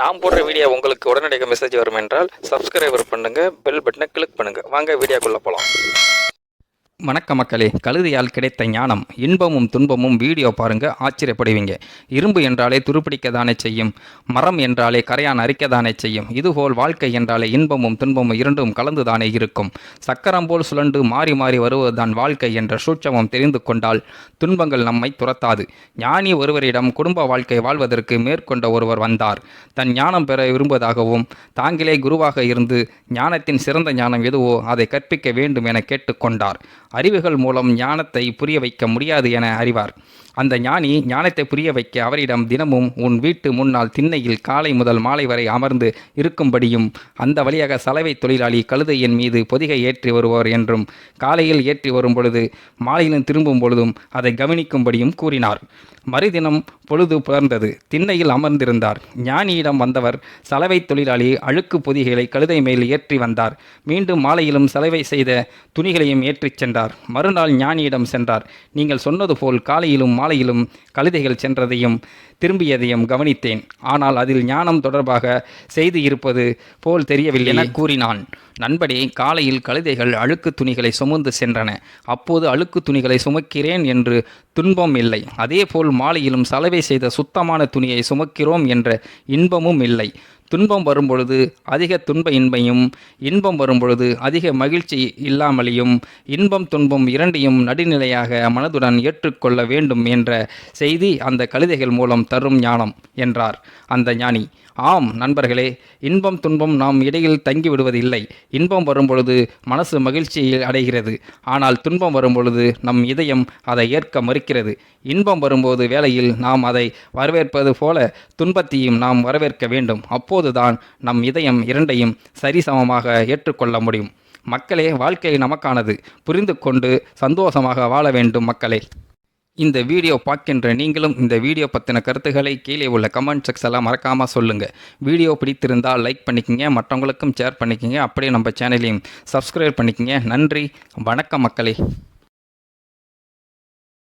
நான் போடுற வீடியோ உங்களுக்கு உடனடியாக மெசேஜ் வரும் என்றால் சப்ஸ்கிரைபர் பண்ணுங்கள் பெல் பட்டனை கிளிக் பண்ணுங்கள் வாங்க வீடியோக்குள்ளே போகலாம் வணக்க மக்களே. கழுதையால் கிடைத்த ஞானம் இன்பமும் துன்பமும் வீடியோ பாருங்க ஆச்சரியப்படுவீங்க. இரும்பு என்றாலே துருப்பிடிக்க தானே செய்யும் மரம் என்றாலே கரையான் அரிக்க தானே செய்யும் இதுபோல் வாழ்க்கை என்றாலே இன்பமும் துன்பமும் இரண்டும் கலந்து தானே இருக்கும். சக்கரம் போல் சுழண்டு மாறி மாறி வருவதுதான் வாழ்க்கை என்ற சூட்சமம் தெரிந்து கொண்டால் துன்பங்கள் நம்மை துரத்தாது. ஞானி ஒருவரிடம் குடும்ப வாழ்க்கை வாழ்வதற்கு மேற்கொண்ட ஒருவர் வந்தார். தன் ஞானம் பெற விரும்புவதாகவும் தாங்களே குருவாக இருந்து ஞானத்தின் சிறந்த ஞானம் எதுவோ அதை கற்பிக்க வேண்டும் என கேட்டுக்கொண்டார் அறிவுகள் மூலம் ஞானத்தை புரிய வைக்க முடியாது என அறிவார். அந்த ஞானி ஞானத்தை புரிய வைக்க அவரிடம் தினமும் உன் வீட்டு முன்னால் திண்ணையில் காலை முதல் மாலை வரை அமர்ந்து இருக்கும்படியும் அந்த வழியாக சலவை தொழிலாளி கழுதையின் மீது பொதிகை ஏற்றி வருவார் என்றும் காலையில் ஏற்றி வரும் பொழுது மாலையிலும் திரும்பும் பொழுதும் அதை கவனிக்கும்படியும் கூறினார். மறுதினம் பொழுது புலர்ந்தது. திண்ணையில் அமர்ந்திருந்தார். ஞானியிடம் வந்தவர் சலவை தொழிலாளி அழுக்கு பொதிகளை கழுதை மேல் ஏற்றி வந்தார். மீண்டும் மாலையிலும் சலவை செய்த துணிகளையும் ஏற்றிச் சென்றார். மறுநாள் ஞானியிடம் சென்றார். நீங்கள் சொன்னது போல் காலையிலும் மாலையிலும் கழுதைகள் சென்றதையும் திரும்பியதையும் கவனித்தேன். ஆனால் அதில் ஞானம் தொடர்பாக செய்து இருப்பது போல் தெரியவில்லை. என கூறினான் நண்பனே காலையில் கழுதைகள் அழுக்கு துணிகளை சுமந்து சென்றன. அப்போது அழுக்கு துணிகளை சுமக்கிறேன் என்று துன்பம் இல்லை. அதேபோல் மாலையிலும் சலவை செய்த சுத்தமான துணியை சுமக்கிறோம் என்ற இன்பமும் இல்லை. துன்பம் வரும்பொழுது அதிக துன்ப இன்பையும் இன்பம் வரும்பொழுது அதிக மகிழ்ச்சி இல்லாமலேயும் இன்பம் துன்பம் இரண்டையும் நடுநிலையாக மனதுடன் ஏற்றுக்கொள்ள வேண்டும் என்ற செய்தி அந்த கழுதைகள் மூலம் தரும் ஞானம் என்றார் அந்த ஞானி. ஆம் நண்பர்களே இன்பம் துன்பம் நாம் இடையில் தங்கிவிடுவதில்லை. இன்பம் வரும்பொழுது மனசு மகிழ்ச்சியில் அடைகிறது. ஆனால் துன்பம் வரும்பொழுது நம் இதயம் அதை ஏற்க மறுக்கிறது. இன்பம் வரும்போது வேளையில் நாம் அதை வரவேற்பது போல துன்பத்தையும் நாம் வரவேற்க வேண்டும். அப்போது அப்போதுதான் நம் இதயம் இரண்டையும் சரிசமமாக ஏற்றுக்கொள்ள முடியும். மக்களே வாழ்க்கை நமக்கானது. புரிந்து கொண்டு சந்தோஷமாக வாழ வேண்டும் மக்களே. இந்த வீடியோ பார்க்கின்ற நீங்களும் இந்த வீடியோ பற்றின கருத்துக்களை கீழே உள்ள கமெண்ட் செக்ஸெல்லாம் மறக்காமல் சொல்லுங்கள் வீடியோ பிடித்திருந்தால் லைக் பண்ணிக்கோங்க மற்றவங்களுக்கும் ஷேர் பண்ணிக்கங்க. அப்படியே நம்ம சேனலையும் சப்ஸ்கிரைப் பண்ணிக்கோங்க. நன்றி வணக்கம் மக்களே.